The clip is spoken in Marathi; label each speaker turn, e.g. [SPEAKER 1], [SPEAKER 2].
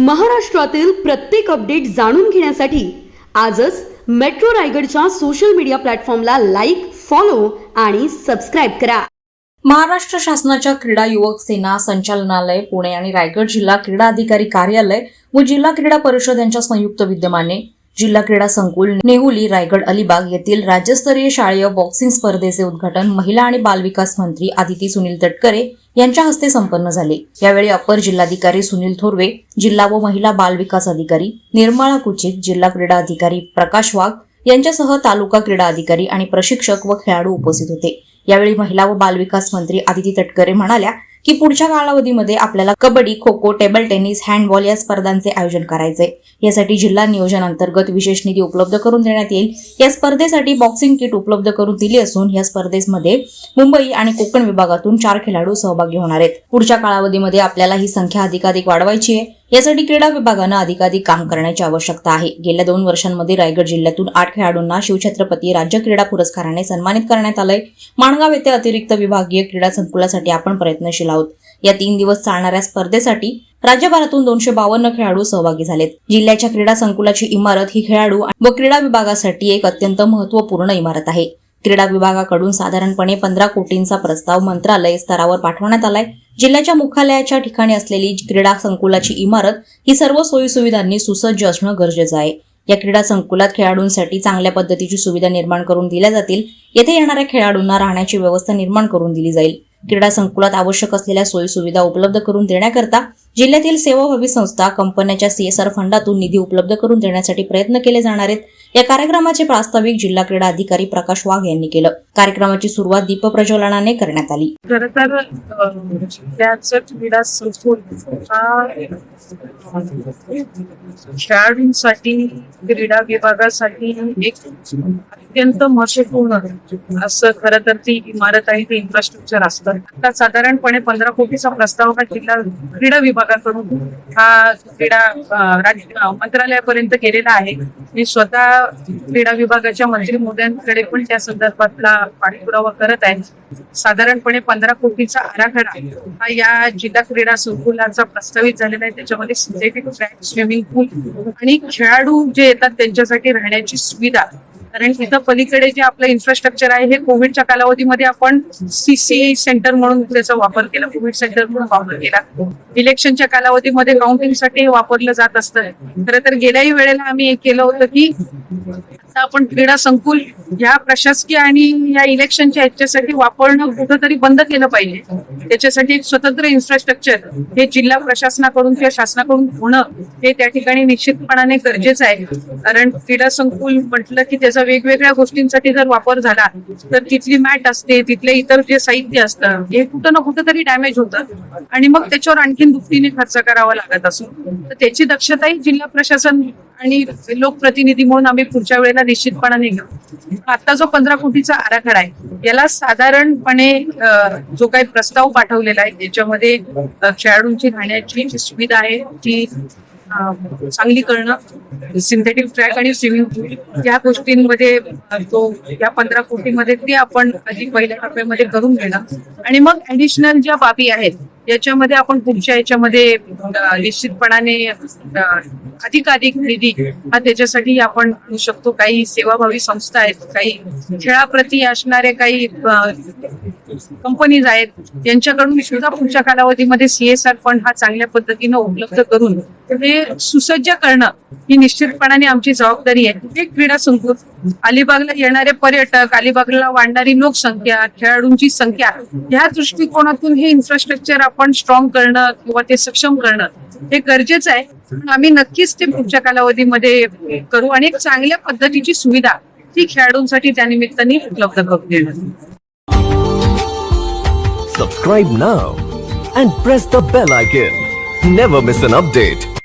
[SPEAKER 1] महाराष्ट्रातील प्रत्येक अपडेट जाणून घेण्यासाठी आजच मेट्रो रायगडच्या सोशल मीडिया प्लॅटफॉर्मला लाईक फॉलो आणि सबस्क्राईब करा.
[SPEAKER 2] महाराष्ट्र शासनाच्या क्रीडा युवक सेना संचालनालय पुणे आणि रायगड जिल्हा क्रीडा अधिकारी कार्यालय व जिल्हा क्रीडा परिषद यांच्या संयुक्त विद्यमाने जिल्हा क्रीडा संकुल नेहुली रायगड अलिबाग येथील राज्यस्तरीय शाळेय बॉक्सिंग स्पर्धेचे उद्घाटन महिला आणि बालविकास मंत्री आदिती सुनील तटकरे यांच्या हस्ते संपन्न झाले. यावेळी अपर जिल्हाधिकारी सुनील थोरवे जिल्हा व महिला बालविकास अधिकारी निर्मळा कुचित जिल्हा क्रीडा अधिकारी प्रकाश वाघ यांच्यासह तालुका क्रीडा अधिकारी आणि प्रशिक्षक व खेळाडू उपस्थित होते. यावेळी महिला व बालविकास मंत्री आदिती तटकरे म्हणाल्या की पुढच्या कालावधीमध्ये आपल्याला kabaddi kho kho table tennis handball या स्पर्धांचे आयोजन करायचे यासाठी जिल्हा नियोजन अंतर्गत विशेष निधी उपलब्ध करून देण्यात येईल. या स्पर्धेसाठी बॉक्सिंग किट उपलब्ध करून दिली असून या स्पर्धेमध्ये मुंबई आणि कोकण विभागातून चार खेळाडू सहभागी होणार आहेत. पुढच्या कालावधीमध्ये आपल्याला ही संख्या अधिकाधिक वाढवायची आहे. यासाठी क्रीडा विभागानं अधिकाधिक काम करण्याची आवश्यकता आहे. गेल्या दोन वर्षांमध्ये रायगड जिल्ह्यातून आठ खेळाडूंना शिवछत्रपती राज्य क्रीडा पुरस्काराने सन्मानित करण्यात आलंय. माणगाव येथे अतिरिक्त विभागीय क्रीडा संकुलासाठी आपण प्रयत्नशील आहोत या तीन दिवस चालणाऱ्या स्पर्धेसाठी राज्यभरातून दोनशे बावन्न खेळाडू सहभागी झालेत. जिल्ह्याच्या क्रीडा संकुलाची इमारत ही खेळाडू व क्रीडा विभागासाठी एक अत्यंत महत्त्वपूर्ण इमारत आहे. क्रीडा विभागाकडून साधारणपणे पंधरा कोटींचा प्रस्ताव मंत्रालय स्तरावर पाठवण्यात आलाय. जिल्ह्याच्या मुख्यालयाच्या ठिकाणी असलेली क्रीडा संकुलाची इमारत ही सर्व सोयी सुविधांनी सुसज्ज असणं गरजेचं आहे. या क्रीडा संकुलात खेळाडूंसाठी चांगल्या पद्धतीची सुविधा निर्माण करून दिल्या जातील. येथे येणाऱ्या खेळाडूंना राहण्याची व्यवस्था निर्माण करून दिली जाईल. क्रीडा संकुलात आवश्यक असलेल्या सोयी सुविधा उपलब्ध करून देण्याकरता जिल्ह्यातील सेवाभावी संस्था कंपन्याच्या सीएसआर फंडातून निधी उपलब्ध करून देण्यासाठी प्रयत्न केले जाणार आहेत. या कार्यक्रमाचे प्रास्ताविक जिल्हा क्रीडा अधिकारी प्रकाश वाघ यांनी केलं. कार्यक्रमाची सुरुवात दीप प्रज्वलनाने करण्यात आली.
[SPEAKER 3] खर तर क्रीडा संकुल खेळाडूंसाठी क्रीडा विभागासाठी एक अत्यंत महत्त्वपूर्ण असं खर तर ती इमारत आहे ते इन्फ्रास्ट्रक्चर असतं. आता साधारणपणे पंधरा कोटीचा प्रस्ताव हा जिल्हा क्रीडा विभागाकडून हा क्रीडा राज्य मंत्रालयापर्यंत गेलेला आहे. मी स्वतः क्रीडा विभागाच्या मंत्री मोद्यांकडे पण त्या संदर्भातला पाठपुरावा करत आहे. साधारणपणे पंधरा कोटीचा आराखडा हा या जिल्हा क्रीडा संकुलाचा प्रस्तावित झालेला आहे. त्याच्यामध्ये सिंथेटिक ट्रॅक स्विमिंग पूल आणि खेळाडू जे येतात त्यांच्यासाठी राहण्याची सुविधा कारण इथं पलीकडे जे आपलं इन्फ्रास्ट्रक्चर आहे हे कोविडच्या कालावधीमध्ये आपण सीसी सेंटर म्हणून त्याचा वापर केला. कोविड सेंटर म्हणून वापर केला. इलेक्शनच्या कालावधीमध्ये काउंटिंगसाठी वापरलं जात असतं. खरं तर गेल्याही वेळेला आम्ही एक केलं होतं की आता आपण क्रीडा संकुल या प्रशासकीय आणि या इलेक्शनच्या ह्याच्यासाठी वापरणं कुठंतरी बंद केलं पाहिजे. त्याच्यासाठी एक स्वतंत्र इन्फ्रास्ट्रक्चर हे जिल्हा प्रशासनाकडून किंवा शासनाकडून होणं हे त्या ठिकाणी निश्चितपणाने गरजेचं आहे. कारण क्रीडा संकुल म्हटलं की त्याचं वेगवेगळ्या गोष्टींसाठी जर वापर झाला तर तिथली मॅट असते तिथले इतर जे साहित्य असतं हे कुठं ना कुठं तरी डॅमेज होतं. आणि मग त्याच्यावर आणखीन दुपटीने खर्च करावा लागत असतो. तर त्याची दक्षताही जिल्हा प्रशासन आणि लोकप्रतिनिधी म्हणून आम्ही पुढच्या वेळेला निश्चितपणाने घेऊ आता जो पंधरा कोटीचा आराखडा आहे याला साधारणपणे जो काही प्रस्ताव पाठवलेला आहे त्याच्यामध्ये खेळाडूंची राहण्याची जी सुविधा आहे ती चांगली करणं सिंथेटिक ट्रॅक आणि स्विमिंग पूल या गोष्टींमध्ये तो या पंधरा कोटीमध्ये ते आपण अधिक पहिल्या टप्प्यामध्ये करून घेणं आणि मग ऍडिशनल ज्या बाबी आहेत याच्यामध्ये आपण पुढच्या याच्यामध्ये निश्चितपणाने अधिकाधिक निधी हा त्याच्यासाठी आपण आणू शकतो काही सेवाभावी संस्था आहेत काही खेळाप्रती असणारे काही कंपनीज आहेत यांच्याकडून सुद्धा पुढच्या कालावधीमध्ये सीएसआर फंड हा चांगल्या पद्धतीनं उपलब्ध करून हे सुसज्ज करणं ही निश्चितपणाने आमची जबाबदारी आहे. हे क्रीडा संकुल? अलिबागला येणारे पर्यटक अलिबागला वाढणारी लोकसंख्या खेळाडूंची संख्या ह्या दृष्टिकोनातून हे इन्फ्रास्ट्रक्चर आपण स्ट्रॉंग करणं किंवा ते सक्षम करणं हे गरजेचं आहे पण आम्ही नक्कीच ते पुढच्या कालावधीमध्ये करू आणि एक चांगल्या पद्धतीची सुविधा ती खेळाडूंसाठी त्या निमित्ताने उपलब्ध करून देणार
[SPEAKER 4] Subscribe now and press the bell icon. Never miss an update.